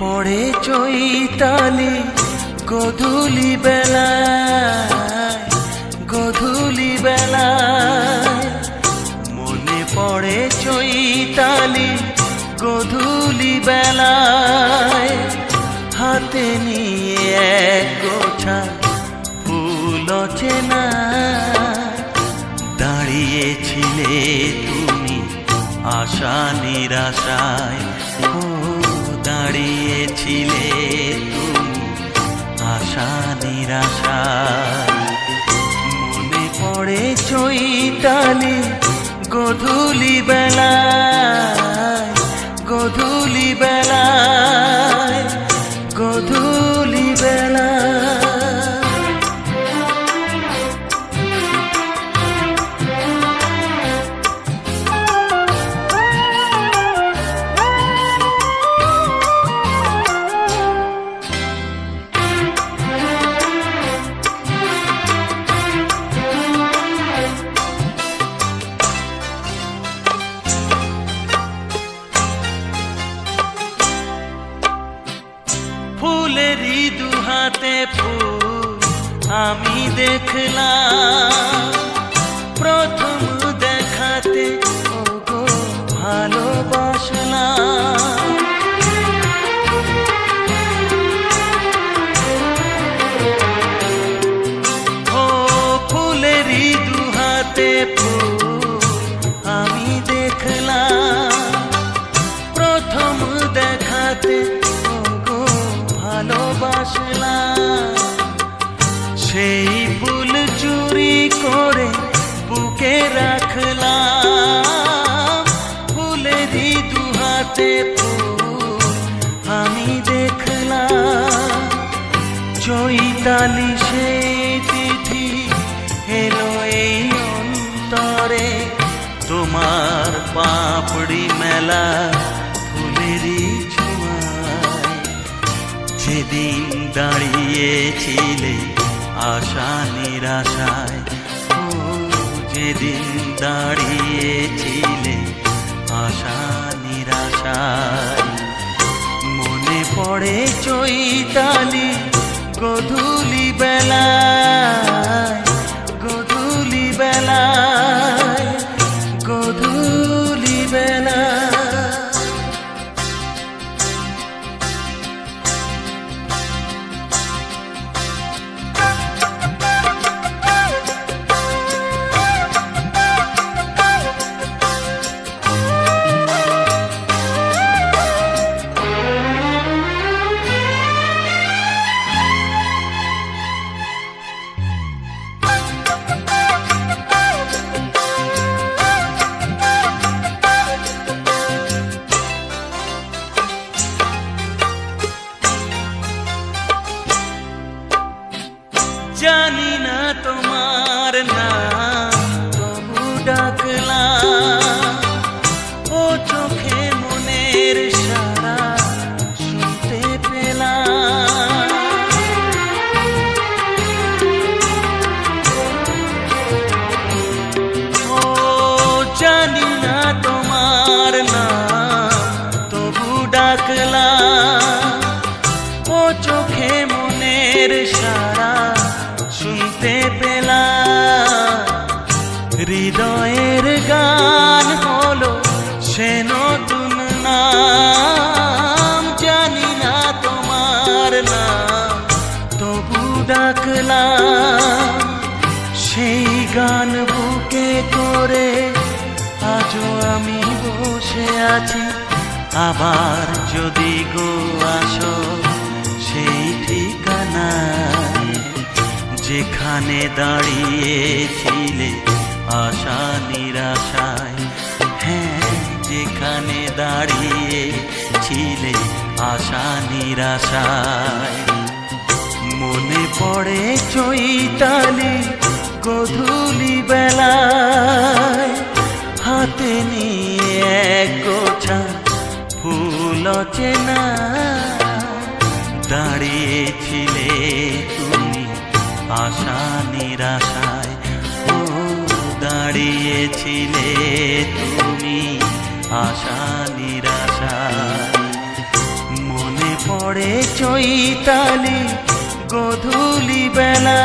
পড়ে চৈতালি, গধূলি বেলায় গধূলি বেলায়। মনে পড়ে চৈতালি, গধূলি বেলায়। হাতে নিয়ে এক গোছা ফুল চেনা দাঁড়িয়েছিলে তুমি আশা নিরাশায়। দাঁড়িয়েছিলে তুমি আশা নিরাশা। মনে পড়ে চৈতালি গধূলি বেলা গধূলি বেলায়। দুহাতে ফুল আমি দেখলাম। প্রথম দেখাতে ওগো ভালোবাসলাম। ও ফুলেরই দুহাতে ফুল সেই ফুল চুরি করে বুকে রাখলাম। ফুলেরই দুহাতে ফুল আমি দেখলাম। চৈতালি সেই তিথি এলো এই অন্তরে। তোমার পাপড়ি মেলা যেদিন দাঁড়িয়েছিলে আশা নিরাশায় ও যেদিন দাঁড়িয়েছিলে আশা নিরাশায়। মনে পড়ে চৈতালি গধূলি জানি না তোমার নাম। তবু ডাকলাম, ও চোখে মনের সারা শুনতে পেলাম। ও জানি না তোমার নাম, তবু ডাকলাম পেলাম। হৃদয়ের গান হলো সে নতুন নাম। জানি না তোমার নাম, তবু ডাকলাম। সেই গান বুকে করে আজও আমি বসে আছি। আবার যদি গো আসো। যেখানে দাঁড়িয়েছিলে আশা নিরাশায়। হ্যাঁ যেখানে দাঁড়িয়েছিলে আশা নিরাশায়। মনে পড়ে চৈতালি গধূলি বেলায়। হাতে নিয়ে এক গোছা ফুল চেনা দাঁড়িয়েছিলে নিরাশায় ও দাঁড়িয়েছিলে তুমি আশা নিরাশায়। মনে পড়ে চৈতালি গধূলি বেলা